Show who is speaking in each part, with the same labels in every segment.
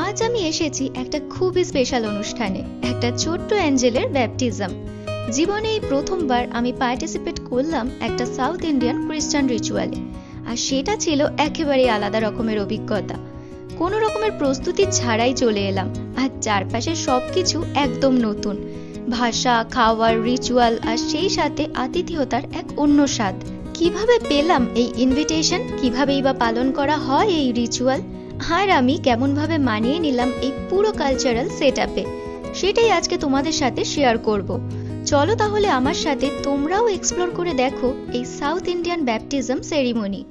Speaker 1: আজ আমি এসেছি একটা খুবই স্পেশাল অনুষ্ঠানে, একটা ছোট্ট অ্যাঞ্জেলের ব্যাপটিজম জীবনে এই প্রথমবার আমি পার্টিসিপেট করলাম একটা সাউথ ইন্ডিয়ান খ্রিস্টান রিচুয়ালে আর সেটা ছিল একেবারে আলাদা রকমের অভিজ্ঞতা। কোনো রকমের প্রস্তুতি ছাড়াই চলে এলাম, আর চারপাশে সবকিছু একদম নতুন। ভাষা, খাওয়ার রিচুয়াল আর সেই সাথে আতিথেয়তার এক অন্য স্বাদ। কীভাবে পেলাম এই ইনভিটেশন কিভাবেই বা পালন করা হয় এই রিচুয়াল আর আমি কেমনভাবে মানিয়ে নিলাম এই পুরো কালচারাল সেট আপে সেটাই আজকে তোমাদের সাথে শেয়ার করব। চলো তাহলে আমার সাথে তোমরাও এক্সপ্লোর করে দেখো এই South Indian baptism ceremony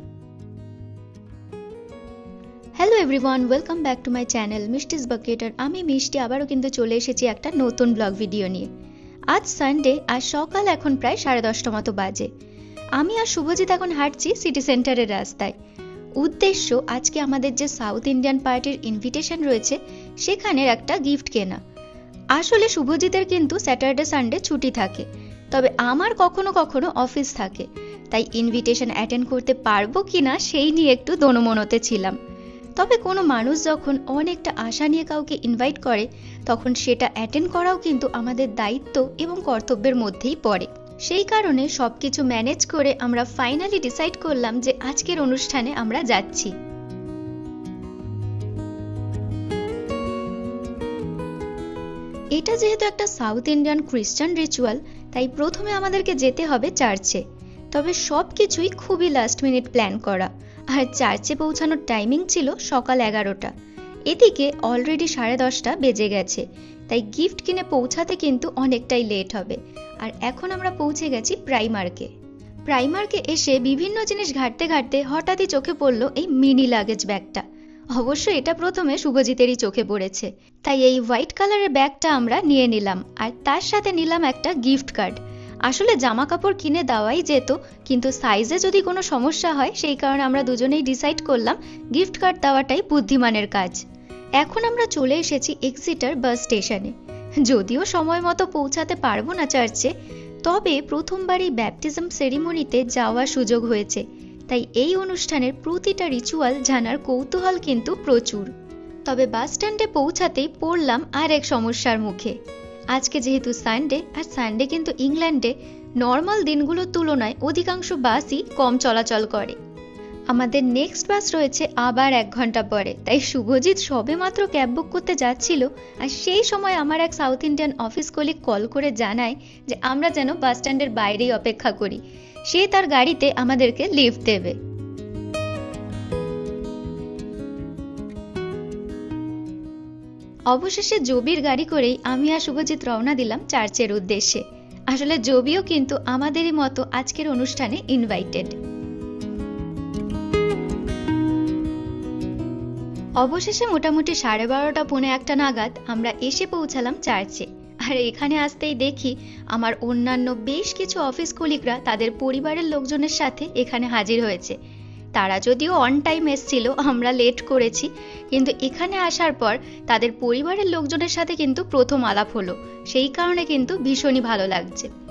Speaker 1: hello everyone welcome back to my channel Mishti's bucket আর আমি মিষ্টি, আবারও কিন্তু চলে এসেছি একটা নতুন ব্লগ ভিডিও নিয়ে। আজ সানডে আর সকাল এখন প্রায় সাড়ে দশটা মতো বাজে। আমি আর শুভজিৎ এখন হাঁটছি সিটি সেন্টারের রাস্তায়। উদ্দেশ্য আজকে আমাদের যে সাউথ ইন্ডিয়ান পার্টির ইনভিটেশন রয়েছে, সেখানের একটা গিফট কেনা। আসলে শুভজিতের কিন্তু স্যাটারডে সানডে ছুটি থাকে, তবে আমার কখনো কখনো অফিস থাকে। তাই ইনভিটেশন অ্যাটেন্ড করতে পারব কিনা সেই নিয়ে একটু দনমনতে ছিলাম। তবে কোনো মানুষ যখন অনেকটা আশা নিয়ে কাউকে ইনভাইট করে, তখন সেটা অ্যাটেন্ড করাও কিন্তু আমাদের দায়িত্ব এবং কর্তব্যের মধ্যেই পড়ে। সেই কারণে সব কিছু ম্যানেজ করে আমরা ফাইনালি ডিসাইড করলাম যে আজকের অনুষ্ঠানে আমরা যাচ্ছি। এটা যেহেতু একটা সাউথ ইন্ডিয়ান খ্রিস্টান রিচুয়াল, তাই প্রথমে আমাদেরকে যেতে হবে চার্চে। তবে সব কিছুই খুবই লাস্ট মিনিট প্ল্যান করা। আর চার্চে পৌঁছানোর টাইমিং ছিল সকাল এগারোটা। এদিকে অলরেডি সাড়ে দশটা বেজে গেছে। তাই গিফট কিনে পৌঁছাতে কিন্তু অনেকটাই লেট হবে। আর এখন আমরা পৌঁছে গেছি প্রাইমার্কে। প্রাইমার্কে এসে বিভিন্ন জিনিস ঘাটতে ঘাটতে হঠাৎই চোখে পড়ল এই মিনি লাগেজ ব্যাগটা। অবশ্য এটা প্রথমে শুভজিতেরই চোখে পড়েছে। তাই এই হোয়াইট কালারের ব্যাগটা আমরা নিয়ে নিলাম আর তার সাথে নিলাম একটা গিফট কার্ড। আসলে জামা কাপড় কিনে দেওয়াই যেত, কিন্তু সাইজে যদি কোনো সমস্যা হয়, সেই কারণে আমরা দুজনেই ডিসাইড করলাম গিফট কার্ড দেওয়াটাই বুদ্ধিমানের কাজ। এখন আমরা চলে এসেছি এক্সিটার বাস স্টেশনে। যদিও সময় মতো পৌঁছাতে পারব না চার্চে, তবে প্রথমবার এই ব্যাপটিজম সেরিমনিতে যাওয়ার সুযোগ হয়েছে, তাই এই অনুষ্ঠানের প্রতিটা রিচুয়াল জানার কৌতূহল কিন্তু প্রচুর। তবে বাস স্ট্যান্ডে পৌঁছাতেই পড়লাম আর এক সমস্যার মুখে। আজকে যেহেতু সানডে, আর সানডে কিন্তু ইংল্যান্ডে নর্মাল দিনগুলোর তুলনায় অধিকাংশ বাসই কম চলাচল করে। আমাদের নেক্সট বাস রয়েছে আবার এক ঘণ্টা পরে। তাই শুভজিৎ সবে মাত্র ক্যাব বুক করতে যাচ্ছিল আর সেই সময় আমার এক South Indian office colleague call করে জানায় যে আমরা যেন বাস স্ট্যান্ডের বাইরেই অপেক্ষা করি। সে তার গাড়িতে আমাদেরকে লিফট দেবে। অবশেষে জবির গাড়ি করেই আমি আর শুভজিৎ রওনা দিলাম চার্চের উদ্দেশ্যে। আসলে জবিও কিন্তু আমাদেরই মতো আজকের অনুষ্ঠানে ইনভাইটেড অবশেষে মোটামুটি সাড়ে বারোটা, পৌনে একটা নাগাদ আমরা এসে পৌঁছালাম চার্চে। আর এখানে আসতেই দেখি আমার অন্যান্য বেশ কিছু অফিস কলিগরা তাদের পরিবারের লোকজনের সাথে এখানে হাজির হয়েছে। তারা যদিও অন টাইম এসছিল, আমরা লেট করেছি, কিন্তু এখানে আসার পর তাদের পরিবারের লোকজনের সাথে কিন্তু প্রথম আলাপ হলো। সেই কারণে কিন্তু ভীষণই ভালো লাগছে।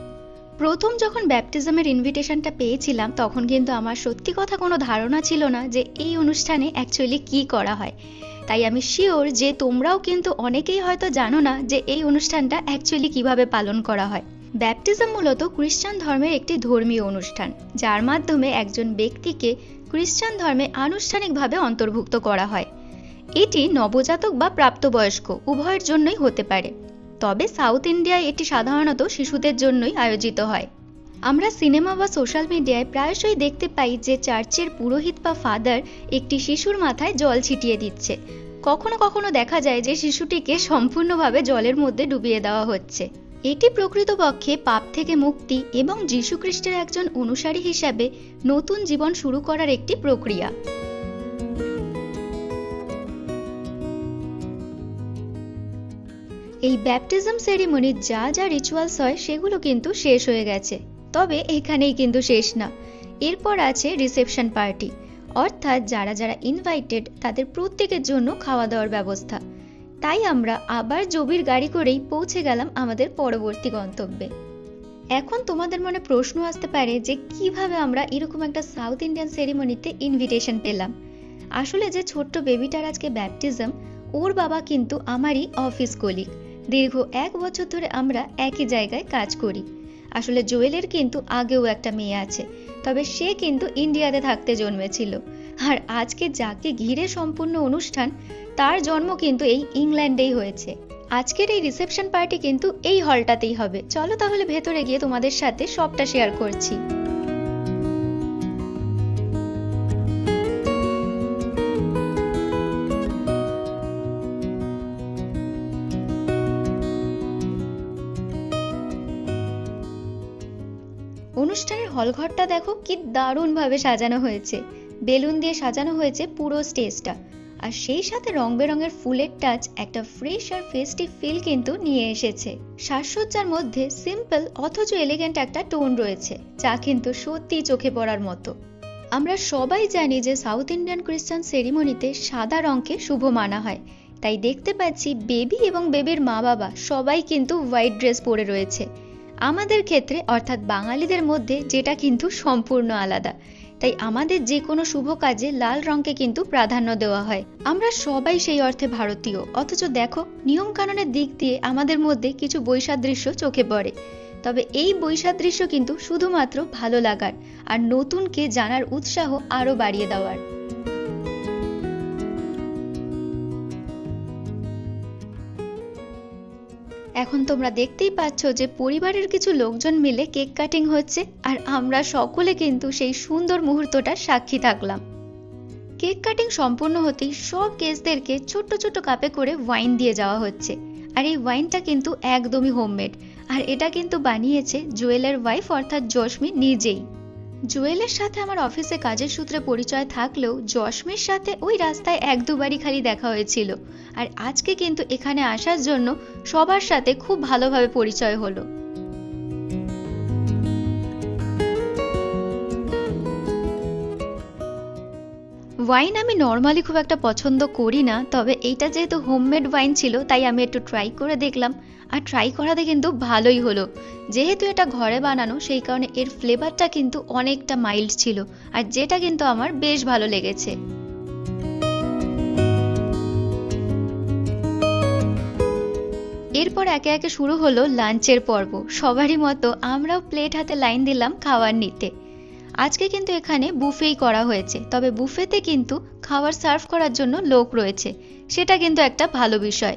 Speaker 1: প্রথম যখন ব্যাপটিজমের ইনভিটেশনটা পেয়েছিলাম, তখন কিন্তু আমার সত্যি কথা কোনো ধারণা ছিল না যে এই অনুষ্ঠানে অ্যাকচুয়ালি কি করা হয়। তাই আমি শিওর যে তোমরাও কিন্তু অনেকেই হয়তো জানো না যে এই অনুষ্ঠানটা অ্যাকচুয়ালি কীভাবে পালন করা হয়। ব্যাপটিজম মূলত খ্রিস্টান ধর্মের একটি ধর্মীয় অনুষ্ঠান, যার মাধ্যমে একজন ব্যক্তিকে খ্রিস্টান ধর্মে আনুষ্ঠানিকভাবে অন্তর্ভুক্ত করা হয়। এটি নবজাতক বা প্রাপ্তবয়স্ক, উভয়ের জন্যই হতে পারে। তবে সাউথ ইন্ডিয়ায় এটি সাধারণত শিশুদের জন্যই আয়োজিত হয়। আমরা সিনেমা বা সোশ্যাল মিডিয়ায় প্রায়শই দেখতে পাই যে চার্চের পুরোহিত বা ফাদার একটি শিশুর মাথায় জল ছিটিয়ে দিচ্ছে। কখনো কখনো দেখা যায় যে শিশুটিকে সম্পূর্ণভাবে জলের মধ্যে ডুবিয়ে দেওয়া হচ্ছে। এটি প্রকৃতপক্ষে পাপ থেকে মুক্তি এবং যীশুখ্রিস্টের একজন অনুসারী হিসাবে নতুন জীবন শুরু করার একটি প্রক্রিয়া। এই ব্যাপটিজম সেরিমনির যা যা রিচুয়ালস হয় সেগুলো কিন্তু শেষ হয়ে গেছে। তবে এখানেই কিন্তু শেষ না। এরপর আছে রিসেপশন পার্টি অর্থাৎ যারা যারা ইনভাইটেড তাদের প্রত্যেকের জন্য খাওয়া দাওয়ার ব্যবস্থা। তাই আমরা আবার জবির গাড়ি করেই পৌঁছে গেলাম আমাদের পরবর্তী গন্তব্যে। এখন তোমাদের মনে প্রশ্ন আসতে পারে যে কীভাবে আমরা এরকম একটা সাউথ ইন্ডিয়ান সেরিমনিতে ইনভিটেশন পেলাম? আসলে যে ছোট্ট বেবিটার আজকে ব্যাপটিজম ওর বাবা কিন্তু আমারই অফিস কলিগ দীর্ঘ এক বছর ধরে আমরা একই জায়গায় কাজ করি। আসলে জোয়েলের কিন্তু আগেও একটা মেয়ে আছে, তবে সে কিন্তু ইন্ডিয়াতে থাকতে জন্মেছিল। আর আজকে যাকে ঘিরে সম্পূর্ণ অনুষ্ঠান, তার জন্ম কিন্তু এই ইংল্যান্ডেই হয়েছে। আজকের এই রিসেপশন পার্টি কিন্তু এই হলটাতেই হবে। চলো তাহলে ভেতরে গিয়ে তোমাদের সাথে সবটা শেয়ার করছি। হলঘরটা দেখো কি দারুণভাবে সাজানো হয়েছে। বেলুন দিয়ে সাজানো হয়েছে পুরো স্টেজটা। আর সেই সাথে রং বেরঙের ফুলের টাচ একটা ফ্রেশ আর ফেস্টিভ ফিল কিন্তু নিয়ে এসেছে। সাজসজ্জার মধ্যে সিম্পল অথচ এলিগেন্ট একটা টোন রয়েছে, যা কিন্তু সত্যিই চোখে পড়ার মতো। আমরা সবাই জানি যে সাউথ ইন্ডিয়ান খ্রিস্টান সেরিমনিতে সাদা রঙকে শুভ মানা হয়। তাই দেখতে পাচ্ছি বেবি এবং বেবির মা বাবা সবাই কিন্তু হোয়াইট ড্রেস পরে রয়েছে। আমাদের ক্ষেত্রে, অর্থাৎ বাঙালিদের মধ্যে যেটা কিন্তু সম্পূর্ণ আলাদা। তাই আমাদের যে কোনো শুভ কাজে লাল রঙকে কিন্তু প্রাধান্য দেওয়া হয়। আমরা সবাই সেই অর্থে ভারতীয়। অথচ দেখো নিয়ম কানুনের দিক দিয়ে আমাদের মধ্যে কিছু বৈসাদৃশ্য চোখে পড়ে। তবে এই বৈসাদৃশ্য কিন্তু শুধুমাত্র ভালো লাগার আর নতুনকে জানার উৎসাহ আরও বাড়িয়ে দেওয়ার। এখন তোমরা দেখতেই পাচ্ছ যে পরিবারের কিছু লোকজন মিলে কেক কাটিং হচ্ছে, আর আমরা সকলে কিন্তু সেই সুন্দর মুহূর্তটার সাক্ষী থাকলাম। কেক কাটিং সম্পূর্ণ হতেই সব গেস্টদেরকে ছোট্ট ছোট্ট কাপে করে ওয়াইন দিয়ে যাওয়া হচ্ছে। আর এই ওয়াইনটা কিন্তু একদমই হোমমেড। আর এটা কিন্তু বানিয়েছে জুয়েলের ওয়াইফ অর্থাৎ জশমি নিজেই। জুয়েলের সাথে আমার অফিসে কাজের সূত্রে পরিচয় থাকলেও জশমির সাথে ওই রাস্তায় এক দুবারই খালি দেখা হয়েছিল। আর আজকে কিন্তু এখানে আসার জন্য সবার সাথে খুব ভালোভাবে পরিচয় হলো। ওয়াইন আমি নর্মালি খুব একটা পছন্দ করি না, তবে এইটা যেহেতু হোমমেড ওয়াইন ছিল, তাই আমি একটু ট্রাই করে দেখলাম। আর ট্রাই করাতে কিন্তু ভালোই হলো। যেহেতু এটা ঘরে বানানো, সেই কারণে এর ফ্লেভারটা কিন্তু অনেকটা মাইল্ড ছিল আর যেটা কিন্তু আমার বেশ ভালো লেগেছে। এরপর একে একে শুরু হলো লাঞ্চের পর্ব। সবারই মতো আমরাও প্লেট হাতে লাইন দিলাম খাবার নিতে। আজকে কিন্তু এখানে বুফেই করা হয়েছে, তবে বুফেতে কিন্তু খাবার সার্ভ করার জন্য লোক রয়েছে। সেটা কিন্তু একটা ভালো বিষয়।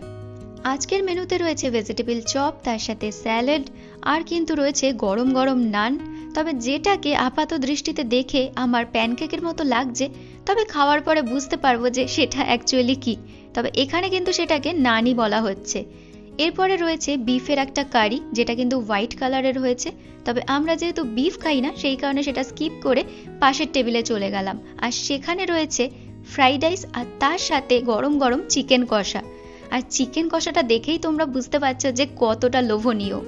Speaker 1: আজকের মেনুতে রয়েছে ভেজিটেবল চপ, তার সাথে স্যালাড, আর কিন্তু রয়েছে গরম গরম নান। তবে যেটাকে আপাত দৃষ্টিতে দেখে আমার প্যানকেকের মতো লাগছে, তবে খাওয়ার পরে বুঝতে পারব যে সেটা অ্যাকচুয়ালি কি। তবে এখানে কিন্তু সেটাকে নানই বলা হচ্ছে। এরপরে রয়েছে বিফের একটা কারি, যেটা কিন্তু হোয়াইট কালারের হয়েছে। তবে আমরা যেহেতু বিফ খাই না, সেই কারণে সেটা স্কিপ করে পাশের টেবিলে চলে গেলাম। আর সেখানে রয়েছে ফ্রাইড রাইস, আর তার সাথে গরম গরম চিকেন কষা। আর চিকেন কষাটা দেখেই তোমরা বুঝতে পারছ যে কতটা লোভনীয়।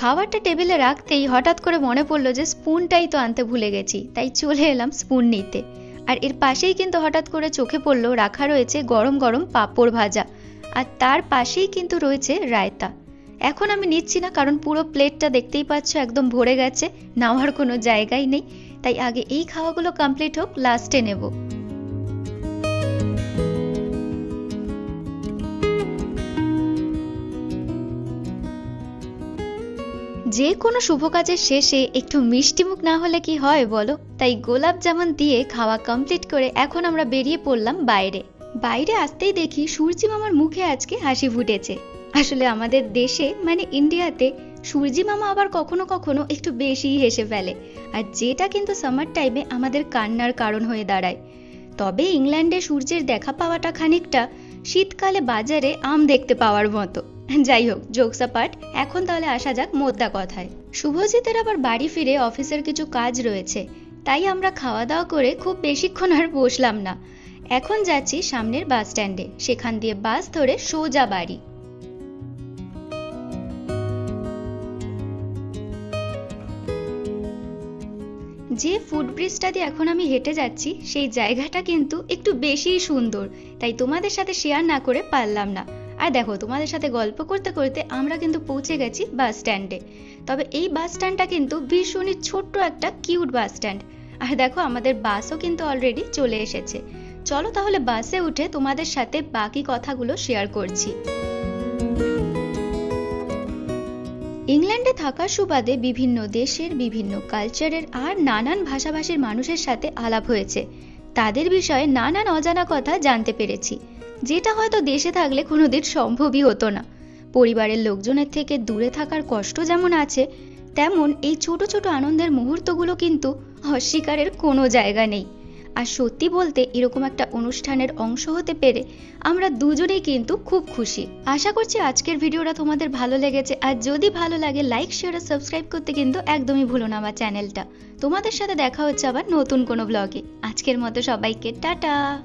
Speaker 1: খাবারটা টেবিলে রাখতেই হঠাৎ করে মনে পড়ল যে স্পুনটাই তো আনতে ভুলে গেছি, তাই চলে এলাম স্পুন নিতে। আর এর পাশেই কিন্তু হঠাৎ করে চোখে পড়ল রাখা রয়েছে গরম গরম পাঁপড় ভাজা, আর তার পাশেই কিন্তু রয়েছে রায়তা। এখন আমি নিচ্ছি না, কারণ পুরো প্লেটটা দেখতেই পাচ্ছ একদম ভরে গেছে নেওয়ার কোনো জায়গাই নেই। তাই আগে এই খাওয়াগুলো কমপ্লিট হোক লাস্টে নেব। যে কোনো শুভ কাজের শেষে একটু মিষ্টিমুখ না হলে কি হয় বলো? তাই গোলাপ জামুন দিয়ে খাওয়া কমপ্লিট করে এখন আমরা বেরিয়ে পড়লাম বাইরে। বাইরে আসতেই দেখি সূর্যি মামার মুখে আজকে হাসি ফুটেছে। আসলে আমাদের দেশে মানে ইন্ডিয়াতে সূর্যি মামা আবার কখনো কখনো একটু বেশিই হেসে ফেলে। আর যেটা কিন্তু সামার টাইমে আমাদের কান্নার কারণ হয়ে দাঁড়ায়। তবে ইংল্যান্ডে সূর্যের দেখা পাওয়াটা খানিকটা শীতকালে বাজারে আম দেখতে পাওয়ার মতো। যাই হোক জোকসা পাঠ এখন তাহলে আসা যাক মোদ্দা কথায়। শুভজিতের আবার বাড়ি ফিরে অফিসের কিছু কাজ রয়েছে। তাই আমরা খাওয়া দাওয়া করে খুব বেশিক্ষণ আর বসলাম না। এখন যাচ্ছি সামনের বাস স্ট্যান্ডে সেখান দিয়ে বাস ধরে সোজা বাড়ি। যে ফুড ব্রিজটা দিয়ে এখন আমি হেঁটে যাচ্ছি, সেই জায়গাটা কিন্তু একটু বেশিই সুন্দর। তাই তোমাদের সাথে শেয়ার না করে পারলাম না। আর দেখো, তোমাদের সাথে গল্প করতে করতে আমরা কিন্তু পৌঁছে গেছি বাস স্ট্যান্ডে তবে এই বাস স্ট্যান্ডটা কিন্তু ভীষণই ছোট্ট একটা কিউট বাস স্ট্যান্ড আর দেখো, আমাদের বাসও কিন্তু অলরেডি চলে এসেছে। চলো তাহলে বাসে উঠে তোমাদের সাথে বাকি কথাগুলো শেয়ার করছি। ইংল্যান্ডে থাকার সুবাদে বিভিন্ন দেশের, বিভিন্ন কালচারের আর নানান ভাষাভাষীর মানুষের সাথে আলাপ হয়েছে। তাদের বিষয়ে নানান অজানা কথা জানতে পেরেছি। যেটা হয়তো দেশে থাকলে কোনোদিন সম্ভবই হতো না। পরিবারের লোকজনের থেকে দূরে থাকার কষ্ট যেমন আছে, তেমন এই ছোট ছোট আনন্দের মুহূর্তগুলো কিন্তু অস্বীকারের কোনো জায়গা নেই। আর সত্যি বলতে এরকম একটা অনুষ্ঠানের অংশ হতে পেরে আমরা দুজনেই কিন্তু খুব খুশি। আশা করছি আজকের ভিডিওটা তোমাদের ভালো লেগেছে। আর যদি ভালো লাগে লাইক শেয়ার আর সাবস্ক্রাইব করতে কিন্তু একদমই ভুলো না আমার চ্যানেলটা তোমাদের সাথে দেখা হচ্ছে আবার নতুন কোনো ব্লগে আজকের মতো সবাইকে, টাটা!